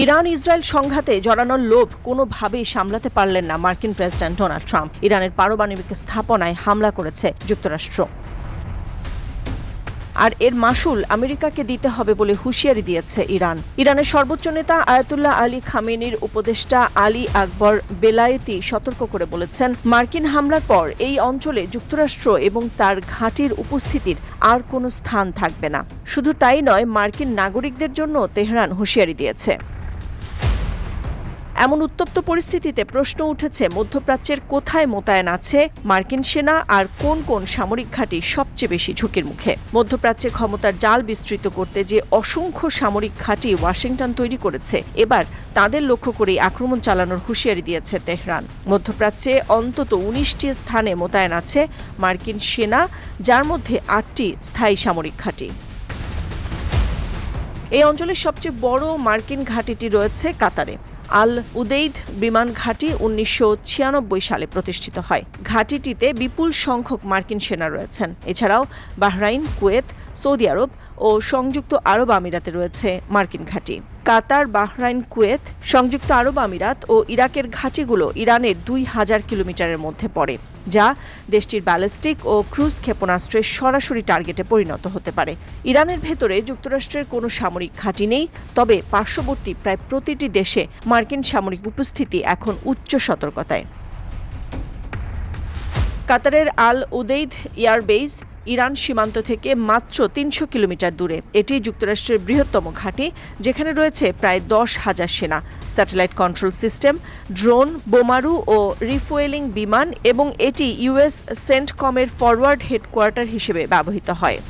Iran Israel সংঘাতে জড়ানোর লোভ কোনোভাবেই সামলাতে পারলেন না মার্কিন প্রেসিডেন্ট ডোনাল্ড ট্রাম্প। ইরানের পারমাণবিক স্থাপনায় হামলা করেছে যুক্তরাষ্ট্র। আর এর মাসুল আমেরিকাকে দিতে হবে বলে হুঁশিয়ারি দিয়েছে ইরান। ইরানের সর্বোচ্চ নেতা আয়াতুল্লাহ আলী খামেনির উপদেষ্টা আলী আকবর বেলায়েতি সতর্ক করে বলেছেন, মার্কিন হামলার পর এই অঞ্চলে যুক্তরাষ্ট্র এবং তার ঘাঁটির উপস্থিতির আর কোনো স্থান থাকবে না। শুধু তাই নয়, মার্কিন নাগরিকদের জন্য তেহরান হুঁশিয়ারি দিয়েছে। এমন উত্তপ্ত পরিস্থিতিতে প্রশ্ন উঠেছে, মধ্যপ্রাচ্যের কোথায় মোতায়েন আছে মার্কিন সেনা আর কোন কোন সামরিক ঘাঁটি সবচেয়ে বেশি ঝুঁকির মুখে? মধ্যপ্রাচ্যে ক্ষমতার জাল বিস্তৃত করতে যে অসংখ্য সামরিক ঘাঁটি ওয়াশিংটন তৈরি করেছে, এবার তাদের লক্ষ্য করেই আক্রমণ চালানোর হুঁশিয়ারি দিয়েছে তেহরান। মধ্যপ্রাচ্যে অন্তত উনিশটি স্থানে মোতায়েন আছে মার্কিন সেনা, যার মধ্যে আটটি স্থায়ী সামরিক ঘাঁটি। এই অঞ্চলের সবচেয়ে বড় মার্কিন ঘাঁটিটি রয়েছে কাতারে। আল উদেইদ বিমান ঘাঁটি উনিশশো ছিয়ানব্বই সালে প্রতিষ্ঠিত হয়। ঘাঁটিটিতে বিপুল সংখ্যক মার্কিন সেনা রয়েছেন। এছাড়াও বাহরাইন, কুয়েত, সৌদি আরব ও সংযুক্ত আরব আমিরাতে রয়েছে মার্কিন ঘাঁটি। কাতার, বাহরাইন, কুয়েত, সংযুক্ত আরব আমিরাত ও ইরাকের ঘাঁটিগুলো ইরানের দুই হাজার কিলোমিটারের মধ্যে পড়ে, যা দেশটির ব্যালিস্টিক ও ক্রুজ ক্ষেপণাস্ত্রের সরাসরি টার্গেটে পরিণত হতে পারে। ইরানের ভেতরে যুক্তরাষ্ট্রের কোনো সামরিক ঘাঁটি নেই, তবে পার্শ্ববর্তী প্রায় প্রতিটি দেশে মার্কিন সামরিক উপস্থিতি এখন উচ্চ সতর্কতায়। কাতারের আল উদেইদ এয়ারবেস ইরান সীমান্ত থেকে মাত্র তিনশো কিলোমিটার দূরে। এটি যুক্তরাষ্ট্রের বৃহত্তম ঘাঁটি, যেখানে রয়েছে প্রায় দশ হাজার সেনা। স্যাটেলাইট কন্ট্রোল সিস্টেম, ড্রোন, বোমারু ও রিফুয়েলিং বিমান এবং এটি ইউএস সেন্টকমের ফরওয়ার্ড হেডকোয়ার্টার হিসেবে ব্যবহৃত হয়।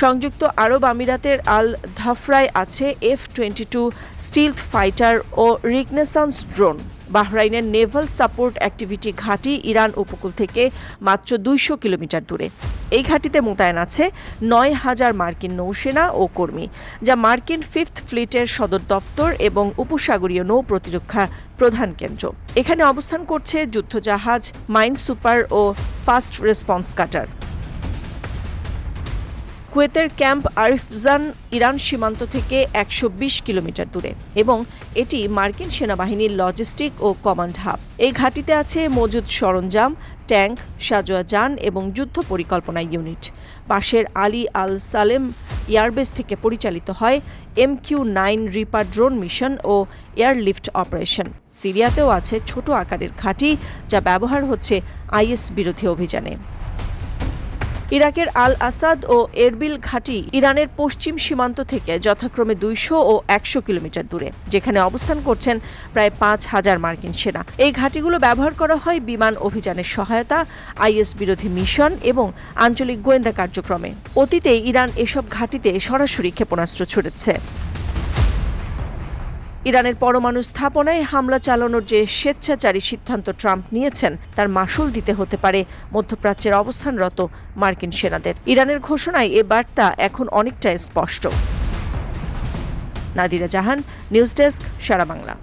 সংযুক্ত আরব আমিরাতের আল ধাফরায় আছে F twenty two stealth fighter ও রিগনেসান্স ড্রোন। বাহরাইনের নেভাল সাপোর্ট অ্যাক্টিভিটি ঘাঁটি ইরান উপকূল থেকে মাত্র দুইশো কিলোমিটার দূরে। এই ঘাঁটিতে মোতায়েন আছে নয় হাজার মার্কিন নৌসেনা ও কর্মী, যা মার্কিন ফিফথ ফ্লিটের সদর দপ্তর এবং উপসাগরীয় নৌ প্রতিরক্ষা প্রধান কেন্দ্র। এখানে অবস্থান করছে যুদ্ধজাহাজ, মাইন সুপার ও ফাস্ট রেসপন্স কাটার। কুয়েতের ক্যাম্প আরিফজান, ইরান সীমান্ত থেকে একশো বিশ কিলোমিটার দূরে এবং এটি মার্কিন সেনাবাহিনীর লজিস্টিক ও কমান্ড হাব। এই ঘাঁটিতে আছে মজুদ সরঞ্জাম, ট্যাঙ্ক, সাজোয়া যান এবং যুদ্ধ পরিকল্পনা ইউনিট। পাশের আলী আল সালেম এয়ারবেস থেকে পরিচালিত হয় M Q nine reaper drone mission ও এয়ারলিফট অপারেশন। সিরিয়াতেও আছে ছোট আকারের ঘাঁটি যা ব্যবহার হচ্ছে আইএস বিরোধী অভিযানে। ইরাকের আল আসাদ ও এরবিল ঘাঁটি ইরানের পশ্চিম সীমান্ত থেকে যথাক্রমে দুইশো ও একশো কিলোমিটার দূরে, যেখানে অবস্থান করছেন প্রায় পাঁচ হাজার মার্কিন সেনা। এই ঘাঁটিগুলো ব্যবহার করা হয় বিমান অভিযানের সহায়তা, আইএস বিরোধী মিশন এবং আঞ্চলিক গোয়েন্দা কার্যক্রমে। অতীতে ইরান এসব ঘাঁটিতে সরাসরি ক্ষেপণাস্ত্র ছুড়েছে। ইরানের পরমাণু স্থাপনায় হামলা চালানোর যে স্বেচ্ছাচারী সিদ্ধান্ত ট্রাম্প নিয়েছেন, তার মাসুল দিতে হতে পারে মধ্যপ্রাচ্যের অবস্থানরত মার্কিন সেনাদের। ইরানের ঘোষণায় এ বার্তা এখন অনেকটাই স্পষ্ট। Nadira Jahan, news desk, Sara Bangla.